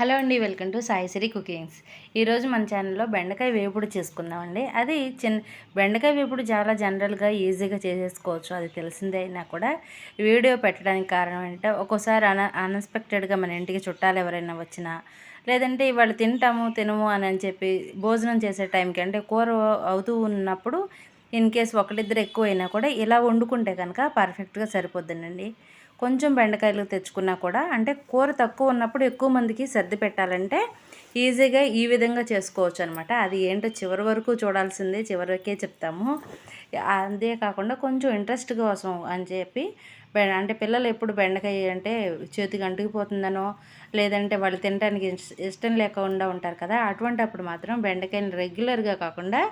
Hello అండి welcome to Saisri cookings. ఈరోజు మన ఛానల్లో బెండకాయ వేపుడు చేసుకుందామండి. అది చిన్న బెండకాయ వేపుడు చాలా జనరల్గా ఈజీగా చేసేసుకోవచ్చు అది తెలిసిందే అయినా కూడా. వీడియో పెట్టడానికి కారణం ఏంటంటే ఒక్కోసారి అన అన్ఎక్స్పెక్టెడ్గా మన ఇంటికి చుట్టాలు ఎవరైనా వచ్చినా లేదంటే ఇవాళ తింటాము తినము అని అని చెప్పి భోజనం చేసే టైంకి అంటే కూర అవుతూ ఉన్నప్పుడు ఇన్ కేస్ ఒకటిద్దరు ఎక్కువైనా కూడా ఇలా వండుకుంటే కనుక పర్ఫెక్ట్గా సరిపోద్దండి. కొంచెం బెండకాయలు తెచ్చుకున్నా కూడా అంటే కూర తక్కువ ఉన్నప్పుడు ఎక్కువ మందికి సర్ది పెట్టాలంటే ఈజీగా ఈ విధంగా చేసుకోవచ్చు అనమాట అది ఏంటో చివరి వరకు చూడాల్సిందే చివరికే చెప్తాము. అదే కాకుండా కొంచెం ఇంట్రెస్ట్ కోసం అని చెప్పి అంటే పిల్లలు ఎప్పుడు బెండకాయ అంటే చేతికి అంటుకుపోతుందనో లేదంటే వాళ్ళు తినడానికి ఇష్టం లేకుండా ఉంటారు కదా అటువంటి అప్పుడు మాత్రం బెండకాయని రెగ్యులర్గా కాకుండా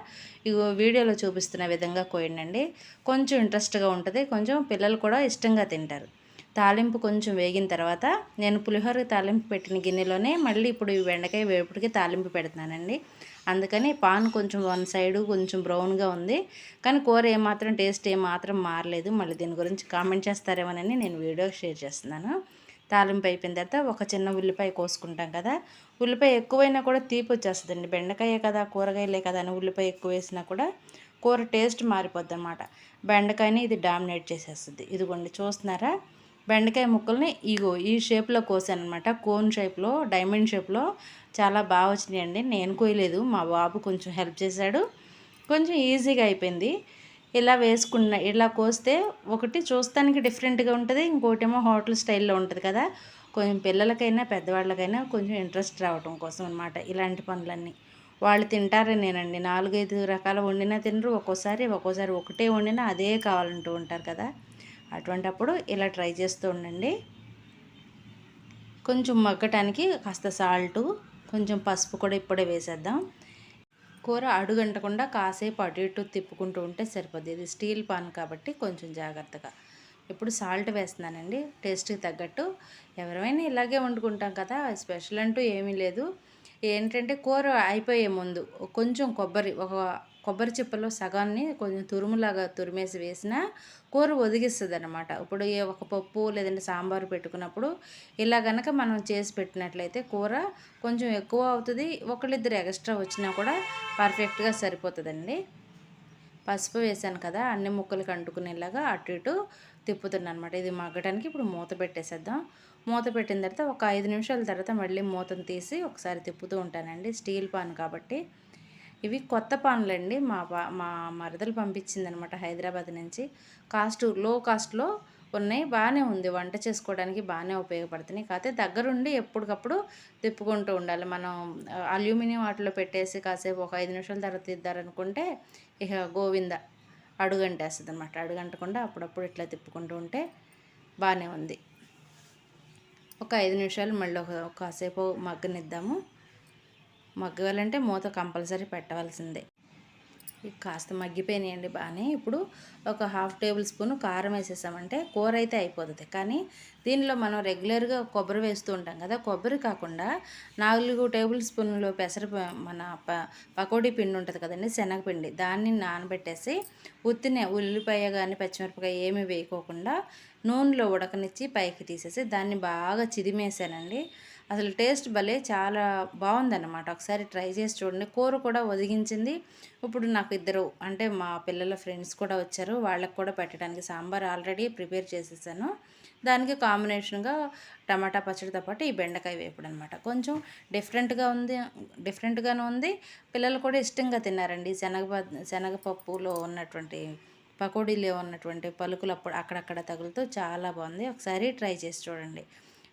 ఇగో వీడియోలో చూపిస్తున్న విధంగా కోయండి కొంచెం ఇంట్రెస్ట్గా ఉంటుంది కొంచెం పిల్లలు కూడా ఇష్టంగా తింటారు. తాలింపు కొంచెం వేగిన తర్వాత నేను పులిహోర తాలింపు పెట్టిన గిన్నెలోనే మళ్ళీ ఇప్పుడు ఈ బెండకాయ వేపుడికి తాలింపు పెడుతున్నానండి అందుకని పాన్ కొంచెం వన్ సైడ్ కొంచెం బ్రౌన్గా ఉంది. కానీ కూర ఏమాత్రం టేస్ట్ ఏమాత్రం మారలేదు. మళ్ళీ దీని గురించి కామెంట్ చేస్తారేమోనని నేను వీడియో షేర్ చేస్తున్నాను. తాలింపు అయిపోయిన తర్వాత ఒక చిన్న ఉల్లిపాయ కోసుకుంటాం కదా. ఉల్లిపాయ ఎక్కువైనా కూడా తీపి వచ్చేస్తుందండి. బెండకాయ కదా కూరగాయలే కదా అని ఉల్లిపాయ ఎక్కువ వేసినా కూడా కూర టేస్ట్ మారిపోద్ది అన్నమాట బెండకాయని ఇది డామినేట్ చేసేస్తుంది. ఇదిగోండి చూస్తున్నారా? బెండకాయ ముక్కల్ని ఇగో ఈ షేప్లో కోసాను అనమాట కోన్ షేప్లో డైమండ్ షేప్లో చాలా బాగా వచ్చినాయండి. నేను కోయలేదు మా బాబు కొంచెం హెల్ప్ చేశాడు. కొంచెం ఈజీగా అయిపోయింది. ఇలా వేసుకున్న ఇలా కోస్తే ఒకటి చూస్తానికి డిఫరెంట్గా ఉంటుంది ఇంకోటేమో హోటల్ స్టైల్లో ఉంటుంది కదా. కొంచెం పిల్లలకైనా పెద్దవాళ్ళకైనా కొంచెం ఇంట్రెస్ట్ రావటం కోసం అనమాట ఇలాంటి పనులన్నీ. వాళ్ళు తింటారని నేనండి. నాలుగైదు రకాల వండినా తినరు ఒక్కోసారి ఒక్కోసారి ఒకటే వండినా అదే కావాలంటూ ఉంటారు కదా. అటువంటప్పుడు ఇలా ట్రై చేస్తూ ఉండండి. కొంచెం మగ్గటానికి కాస్త సాల్టు కొంచెం పసుపు కూడా ఇప్పుడే వేసేద్దాం. కూర అడుగంటకుండా కాసేపు అటు ఇటు తిప్పుకుంటూ ఉంటే సరిపోద్ది. ఇది స్టీల్ పాన్ కాబట్టి కొంచెం జాగ్రత్తగా. ఇప్పుడు సాల్ట్ వేస్తున్నానండి. టేస్ట్కి తగ్గట్టు. ఎవరైనా ఇలాగే వండుకుంటాం కదా స్పెషల్ అంటూ ఏమీ లేదు. ఏంటంటే కూర అయిపోయే ముందు కొంచెం కొబ్బరి ఒక కొబ్బరి చిప్పలో సగాన్ని కొంచెం తురుములాగా తురిమేసి వేసిన కూర ఒదిగిస్తుంది అనమాట ఇప్పుడు ఏ ఒక పప్పు లేదంటే సాంబారు పెట్టుకున్నప్పుడు ఇలా కనుక మనం చేసి పెట్టినట్లయితే కూర కొంచెం ఎక్కువ అవుతుంది. ఒకళ్ళిద్దరు ఎక్స్ట్రా వచ్చినా కూడా పర్ఫెక్ట్గా సరిపోతుందండి. పసుపు వేసాను కదా అన్ని ముక్కలు అంటుకునేలాగా అటు ఇటు తిప్పుతున్నాను అనమాట ఇది మగ్గడానికి ఇప్పుడు మూత పెట్టేసేద్దాం. మూత పెట్టిన తర్వాత ఒక ఐదు నిమిషాల తర్వాత మళ్ళీ మూతను తీసి ఒకసారి తిప్పుతూ ఉంటానండి. స్టీల్ పాన్ కాబట్టి. ఇవి కొత్త పాన్లండి. మా మా మరదలు పంపించిందనమాట హైదరాబాద్ నుంచి. కాస్ట్లో కాస్ట్లో ఉన్నాయి. బాగానే ఉంది. వంట చేసుకోవడానికి బాగానే ఉపయోగపడుతున్నాయి. కాకపోతే దగ్గరుండి ఎప్పటికప్పుడు తిప్పుకుంటూ ఉండాలి. మనం అల్యూమినియం వాటిలో పెట్టేసి కాసేపు ఒక ఐదు నిమిషాల తర్వాత తిద్దారనుకుంటే ఇక గోవింద అడుగంటేస్తుంది అనమాట అడుగంటకుండా అప్పుడప్పుడు ఇట్లా తిప్పుకుంటూ ఉంటే బాగానే ఉంది. ఒక ఐదు నిమిషాలు మళ్ళీ ఒక కాసేపు మగ్గనిద్దాము. మగ్గాలంటే మూత కంపల్సరీ పెట్టవలసిందే. కాస్త మగ్గిపోయినాయండి బాగానే. ఇప్పుడు ఒక హాఫ్ టేబుల్ స్పూన్ కారం వేసేసామంటే కూర అయితే అయిపోతుంది. కానీ దీనిలో మనం రెగ్యులర్గా కొబ్బరి వేస్తూ ఉంటాం కదా కొబ్బరి కాకుండా నాలుగు టేబుల్ స్పూన్లు పెసర మన ప పకోడీ పిండి ఉంటుంది కదండి శనగపిండి దాన్ని నానబెట్టేసి ఉత్తినే ఉల్లిపాయ కానీ పచ్చిమిరపకాయ ఏమి వేయకోకుండా నూనెలో ఉడకనిచ్చి పైకి తీసేసి దాన్ని బాగా చిదిమేసానండి. అసలు టేస్ట్ భలే చాలా బాగుందన్నమాట. ఒకసారి ట్రై చేసి చూడండి. కూర కూడా ఒదిగించింది. ఇప్పుడు నాకు ఇద్దరు అంటే మా పిల్లల ఫ్రెండ్స్ కూడా వచ్చారు. వాళ్ళకు కూడా పెట్టడానికి సాంబార్ ఆల్రెడీ ప్రిపేర్ చేసేసాను. దానికి కాంబినేషన్గా టమాటా పచ్చడితో పాటు ఈ బెండకాయ వేపుడు అనమాట కొంచెం డిఫరెంట్గా ఉంది డిఫరెంట్గానే ఉంది. పిల్లలు కూడా ఇష్టంగా తిన్నారండి. శనగ శనగపప్పులో ఉన్నటువంటి పకోడీలో ఉన్నటువంటి పలుకులు అప్పుడు అక్కడక్కడ తగులుతూ చాలా బాగుంది. ఒకసారి ట్రై చేసి చూడండి.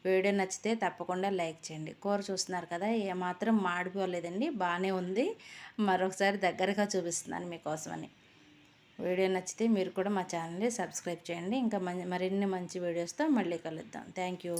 వీడియో నచ్చితే తప్పకుండా లైక్ చేయండి. కూర చూస్తున్నారు కదా ఏమాత్రం మాడిపోలేదండి బాగానే ఉంది. మరొకసారి దగ్గరగా చూపిస్తున్నాను మీకోసమని. వీడియో నచ్చితే మీరు కూడా మా ఛానల్ని సబ్స్క్రైబ్ చేయండి. ఇంకా మరిన్ని మంచి వీడియోస్తో మళ్ళీ కలుద్దాం. Thank you.